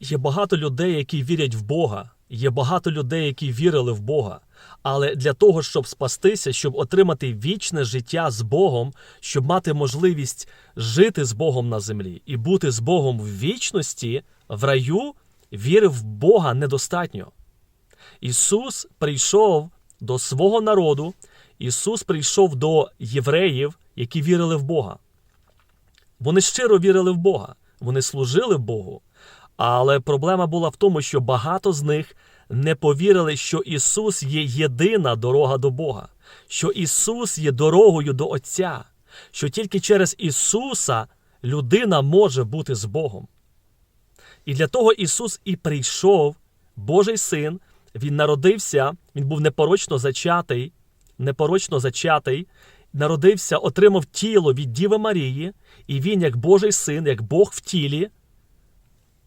Є багато людей, які вірять в Бога. Є багато людей, які вірили в Бога. Але для того, щоб спастися, щоб отримати вічне життя з Богом, щоб мати можливість жити з Богом на землі і бути з Богом в вічності, в раю, віри в Бога недостатньо. Ісус прийшов до свого народу, Ісус прийшов до євреїв, які вірили в Бога. Вони щиро вірили в Бога, вони служили Богу. Але проблема була в тому, що багато з них не повірили, що Ісус є єдина дорога до Бога, що Ісус є дорогою до Отця, що тільки через Ісуса людина може бути з Богом. І для того Ісус і прийшов, Божий син, Він народився, Він був непорочно зачатий, непорочно зачатий, народився, отримав тіло від Діви Марії, і Він, як Божий син, як Бог в тілі,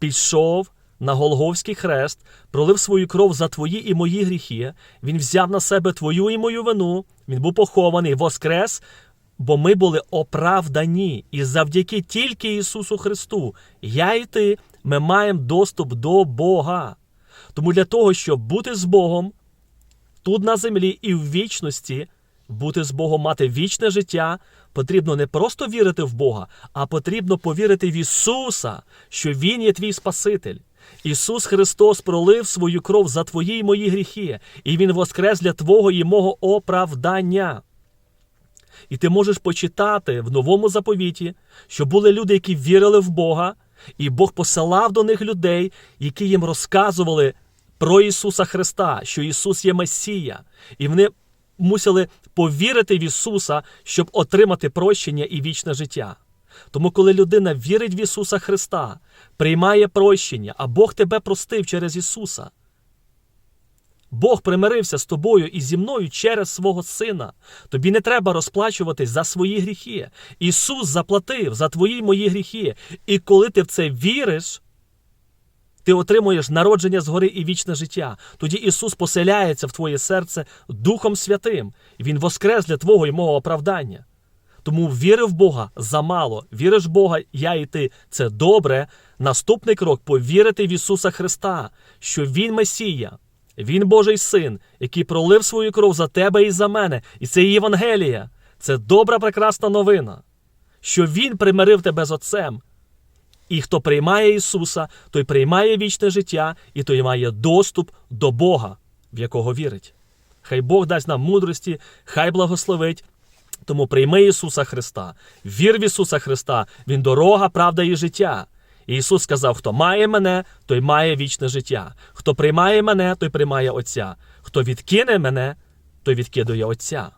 пішов на Голговський хрест, пролив свою кров за твої і мої гріхи. Він взяв на себе твою і мою вину. Він був похований, воскрес, бо ми були оправдані. І завдяки тільки Ісусу Христу, я і ти, ми маємо доступ до Бога. Тому для того, щоб бути з Богом тут на землі і в вічності, бути з Богом, мати вічне життя, потрібно не просто вірити в Бога, а потрібно повірити в Ісуса, що Він є твій Спаситель. Ісус Христос пролив свою кров за твої й мої гріхи, і Він воскрес для Твого і мого оправдання. І ти можеш почитати в новому заповіті, що були люди, які вірили в Бога, і Бог посилав до них людей, які їм розказували про Ісуса Христа, що Ісус є Месія, і вони мусили повірити в Ісуса, щоб отримати прощення і вічне життя. Тому, коли людина вірить в Ісуса Христа, приймає прощення, а Бог тебе простив через Ісуса. Бог примирився з тобою і зі мною через свого Сина. Тобі не треба розплачуватись за свої гріхи. Ісус заплатив за твої мої гріхи. І коли ти в це віриш, ти отримуєш народження згори і вічне життя. Тоді Ісус поселяється в твоє серце Духом Святим. Він воскрес для твого і мого оправдання. Тому віри в Бога замало. Віриш в Бога, я і ти це добре. Наступний крок повірити в Ісуса Христа, що Він Месія, Він Божий Син, який пролив свою кров за тебе і за мене. І це Євангелія. Це добра, прекрасна новина, що Він примирив тебе з Отцем. І хто приймає Ісуса, той приймає вічне життя, і той має доступ до Бога, в якого вірить. Хай Бог дасть нам мудрості, хай благословить. Тому прийми Ісуса Христа, вір в Ісуса Христа, Він дорога, правда і життя. І Ісус сказав: хто має мене, той має вічне життя. Хто приймає мене, той приймає Отця. Хто відкине мене, той відкидує Отця.